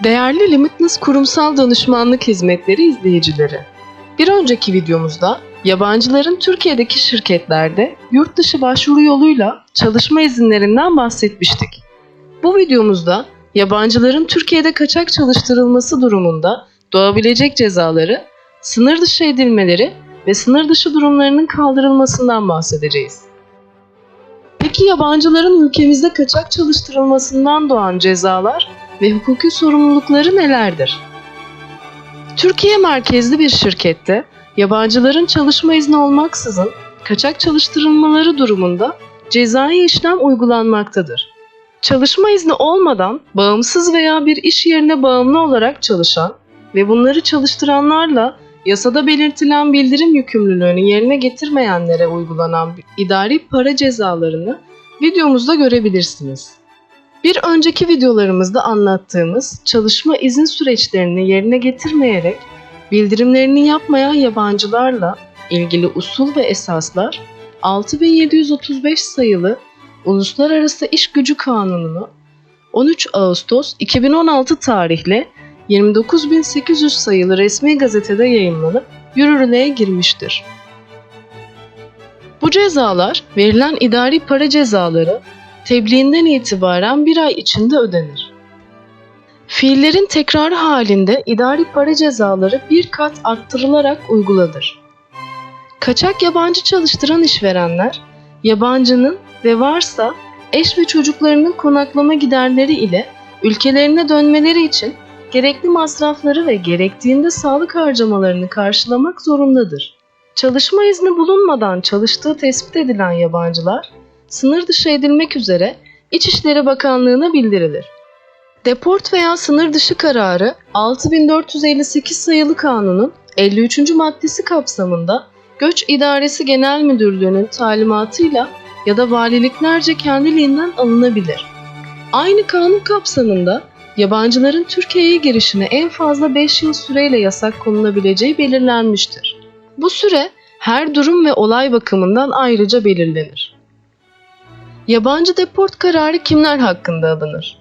Değerli Limitless Kurumsal Danışmanlık Hizmetleri izleyicileri. Bir önceki videomuzda yabancıların Türkiye'deki şirketlerde yurt dışı başvuru yoluyla çalışma izinlerinden bahsetmiştik. Bu videomuzda yabancıların Türkiye'de kaçak çalıştırılması durumunda doğabilecek cezaları, sınır dışı edilmeleri ve sınır dışı durumlarının kaldırılmasından bahsedeceğiz. Peki yabancıların ülkemizde kaçak çalıştırılmasından doğan cezalar ve hukuki sorumlulukları nelerdir? Türkiye merkezli bir şirkette yabancıların çalışma izni olmaksızın kaçak çalıştırılmaları durumunda cezai işlem uygulanmaktadır. Çalışma izni olmadan bağımsız veya bir iş yerine bağımlı olarak çalışan ve bunları çalıştıranlarla yasada belirtilen bildirim yükümlülüğünü yerine getirmeyenlere uygulanan idari para cezalarını videomuzda görebilirsiniz. Bir önceki videolarımızda anlattığımız çalışma izin süreçlerini yerine getirmeyerek bildirimlerini yapmayan yabancılarla ilgili usul ve esaslar 6735 sayılı Uluslararası İş Gücü Kanunu'nu 13 Ağustos 2016 tarihli 29800 sayılı resmi gazetede yayımlanıp yürürlüğe girmiştir. Bu cezalar verilen idari para cezaları tebliğinden itibaren bir ay içinde ödenir. Fiillerin tekrarı halinde idari para cezaları bir kat arttırılarak uygulanır. Kaçak yabancı çalıştıran işverenler, yabancının ve varsa eş ve çocuklarının konaklama giderleri ile ülkelerine dönmeleri için gerekli masrafları ve gerektiğinde sağlık harcamalarını karşılamak zorundadır. Çalışma izni bulunmadan çalıştığı tespit edilen yabancılar, sınır dışı edilmek üzere İçişleri Bakanlığı'na bildirilir. Deport veya sınır dışı kararı 6458 sayılı kanunun 53. maddesi kapsamında Göç İdaresi Genel Müdürlüğü'nün talimatıyla ya da valiliklerce kendiliğinden alınabilir. Aynı kanun kapsamında yabancıların Türkiye'ye girişine en fazla 5 yıl süreyle yasak konulabileceği belirlenmiştir. Bu süre her durum ve olay bakımından ayrıca belirlenir. Yabancı deport kararı kimler hakkında alınır?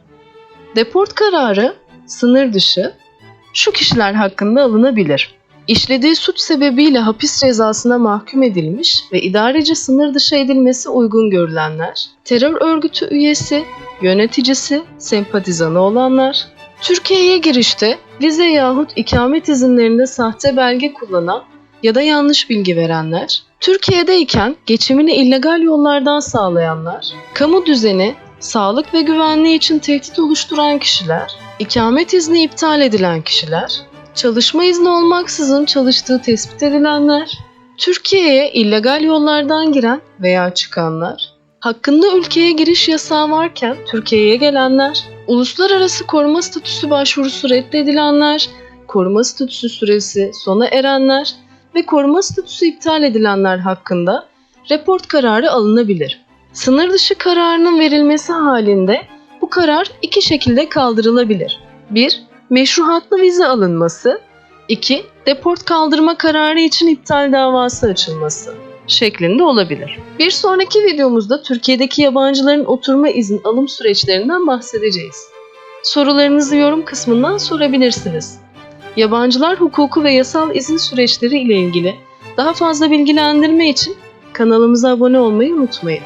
Deport kararı sınır dışı şu kişiler hakkında alınabilir. İşlediği suç sebebiyle hapis cezasına mahkum edilmiş ve idareci sınır dışı edilmesi uygun görülenler, terör örgütü üyesi, yöneticisi, sempatizanı olanlar, Türkiye'ye girişte vize yahut ikamet izinlerinde sahte belge kullanan ya da yanlış bilgi verenler, Türkiye'deyken geçimini illegal yollardan sağlayanlar, kamu düzeni, sağlık ve güvenliği için tehdit oluşturan kişiler, ikamet izni iptal edilen kişiler, çalışma izni olmaksızın çalıştığı tespit edilenler, Türkiye'ye illegal yollardan giren veya çıkanlar, hakkında ülkeye giriş yasağı varken Türkiye'ye gelenler, uluslararası koruma statüsü başvurusu reddedilenler, koruma statüsü süresi sona erenler ve koruma statüsü iptal edilenler hakkında report kararı alınabilir. Sınır dışı kararının verilmesi halinde bu karar iki şekilde kaldırılabilir. 1. Meşruhatlı vize alınması 2. Deport kaldırma kararı için iptal davası açılması şeklinde olabilir. Bir sonraki videomuzda Türkiye'deki yabancıların oturma izin alım süreçlerinden bahsedeceğiz. Sorularınızı yorum kısmından sorabilirsiniz. Yabancılar hukuku ve yasal izin süreçleri ile ilgili daha fazla bilgilendirme için kanalımıza abone olmayı unutmayın.